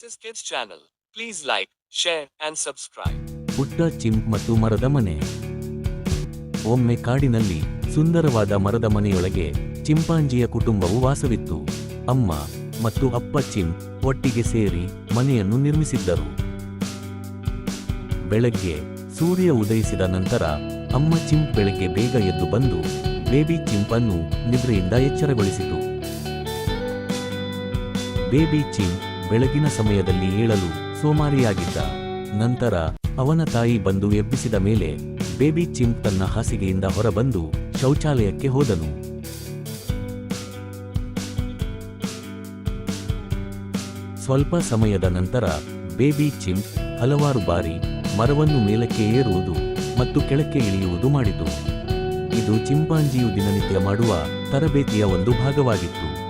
Kids channel. Please like, share, and subscribe. ಪುಟ್ಟ chimp ಮತ್ತು ಮರದ ಮನೆ ಒಮ್ಮೆ ಕಾಡಿನಲ್ಲಿ ಸುಂದರವಾದ ಮರದ ಮನೆಯೊಳಗೆ ಚಿಂಪಾಂಜಿಯ ಕುಟುಂಬವು ವಾಸವಿತ್ತು ಅಮ್ಮ ಮತ್ತು ಅಪ್ಪ ಚಿಂಪ್ ಒಟ್ಟಿಗೆ ಸೇರಿ ಮನೆಯನ್ನು ನಿರ್ಮಿಸಿದ್ದರು ಬೆಳಗ್ಗೆ ಸೂರ್ಯ ಉದಯಿಸಿದ ನಂತರ ಅಮ್ಮ ಚಿಂಪ್ ಬೆಳಗ್ಗೆ ಬೇಗ ಎದ್ದು ಬಂದು ಬೇಬಿ ಚಿಂಪನ್ನು ನಿದ್ರೆಯಿಂದ ಎಚ್ಚರಗೊಳಿಸಿತು ಬೇಬಿ ಚಿಂಪ್ ಬೆಳಗಿನ ಸಮಯದಲ್ಲಿ ಏಳಲು ಸೋಮಾರಿಯಾಗಿದ್ದ ನಂತರ ಅವನ ತಾಯಿ ಬಂದು ಎಬ್ಬಿಸಿದ ಮೇಲೆ ಬೇಬಿ ಚಿಂಪ್ ತನ್ನ ಹಾಸಿಗೆಯಿಂದ ಹೊರಬಂದು ಶೌಚಾಲಯಕ್ಕೆ ಹೋದನು. ಸ್ವಲ್ಪ ಸಮಯದ ನಂತರ ಬೇಬಿ ಚಿಂಪ್ ಹಲವಾರು ಬಾರಿ ಮರವನ್ನು ಮೇಲಕ್ಕೆ ಏರುವುದು ಮತ್ತು ಕೆಳಕ್ಕೆ ಇಳಿಯುವುದು ಮಾಡಿತು. ಇದು ಚಿಂಪಾಂಜಿಯು ದಿನನಿತ್ಯ ಮಾಡುವ ತರಬೇತಿಯ ಒಂದು ಭಾಗವಾಗಿತ್ತು.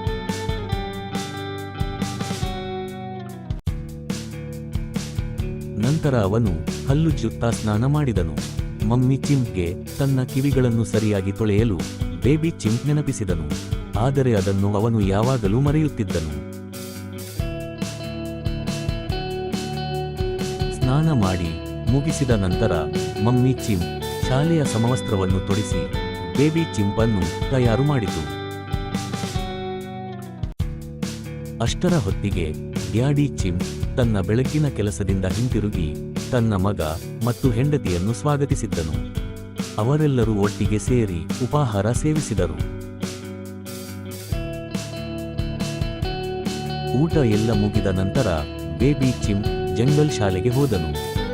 ನಂತರ ಅವನು ಹಲ್ಲುಜ್ಜುತ್ತಾ ಸ್ನಾನ ಮಾಡಿದನು. ಮಮ್ಮಿ ಚಿಂಪ್ಗೆ ತನ್ನ ಕಿವಿಗಳನ್ನು ಸರಿಯಾಗಿ ತೊಳೆಯಲು ಬೇಬಿ ಚಿಂಪ್ ನೆನಪಿಸಿದನು. ಆದರೆ ಅದನ್ನು ಅವನು ಯಾವಾಗಲೂ ಮರೆಯುತ್ತಿದ್ದನು. ಸ್ನಾನ ಮಾಡಿ ಮುಗಿಸಿದ ನಂತರ ಮಮ್ಮಿ ಚಿಂಪ್ ಶಾಲೆಯ ಸಮವಸ್ತ್ರವನ್ನು ತೊಡಿಸಿ ಬೇಬಿ ಚಿಂಪನ್ನು ತಯಾರು ಮಾಡಿತು. ಅಷ್ಟರ ಹೊತ್ತಿಗೆ ಡ್ಯಾಡಿ ಚಿಮ್ ತನ್ನ ಬೆಳಕಿನ ಕೆಲಸದಿಂದ ಹಿಂತಿರುಗಿ ತನ್ನ ಮಗ ಮತ್ತು ಹೆಂಡತಿಯನ್ನು ಸ್ವಾಗತಿಸಿದ್ದನು. ಅವರೆಲ್ಲರೂ ಒಟ್ಟಿಗೆ ಸೇರಿ ಉಪಾಹಾರ ಸೇವಿಸಿದರು. ಊಟ ಎಲ್ಲ ಮುಗಿದ ನಂತರ ಬೇಬಿ ಚಿಮ್ ಜಂಗಲ್ ಶಾಲೆಗೆ ಹೋದನು.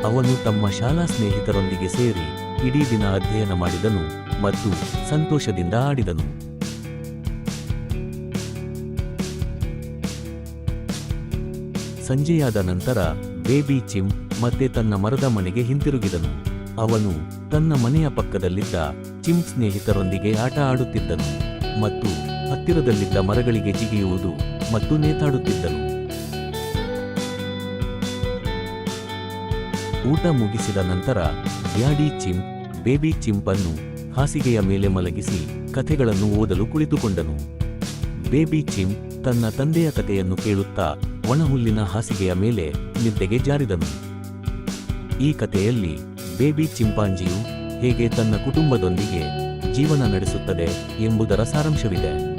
ಅವನು ತಮ್ಮ ಶಾಲಾ ಸ್ನೇಹಿತರೊಂದಿಗೆ ಸೇರಿ ಇಡೀ ದಿನ ಅಧ್ಯಯನ ಮಾಡಿದನು ಮತ್ತು ಸಂತೋಷದಿಂದ ಆಡಿದನು. ಸಂಜೆಯಾದ ನಂತರ ಬೇಬಿ ಚಿಮ್ ಮತ್ತೆ ತನ್ನ ಮರದ ಮನೆಗೆ ಹಿಂತಿರುಗಿದನು. ಅವನು ತನ್ನ ಮನೆಯ ಪಕ್ಕದಲ್ಲಿದ್ದ ಚಿಮ್ ಸ್ನೇಹಿತರೊಂದಿಗೆ ಆಟ ಆಡುತ್ತಿದ್ದನು ಮತ್ತು ಹತ್ತಿರದಲ್ಲಿದ್ದ ಮರಗಳಿಗೆ ಜಿಗಿಯುವುದು ಮತ್ತು ನೇತಾಡುತ್ತಿದ್ದನು. ಊಟ ಮುಗಿಸಿದ ನಂತರ ಡ್ಯಾಡಿ ಚಿಮ್, ಬೇಬಿ ಚಿಂಪನ್ನು ಹಾಸಿಗೆಯ ಮೇಲೆ ಮಲಗಿಸಿ ಕಥೆಗಳನ್ನು ಓದಲು ಕುಳಿತುಕೊಂಡನು. ಬೇಬಿ ಚಿಮ್ ತನ್ನ ತಂದೆಯ ಕಥೆಯನ್ನು ಕೇಳುತ್ತಾ ಒಣಹುಲ್ಲಿನ ಹಾಸಿಗೆಯ ಮೇಲೆ ನಿದ್ದೆಗೆ ಜಾರಿದನು. ಈ ಕಥೆಯಲ್ಲಿ ಬೇಬಿ ಚಿಂಪಾಂಜಿಯು ಹೇಗೆ ತನ್ನ ಕುಟುಂಬದೊಂದಿಗೆ ಜೀವನ ನಡೆಸುತ್ತದೆ ಎಂಬುದರ ಸಾರಾಂಶವಿದೆ.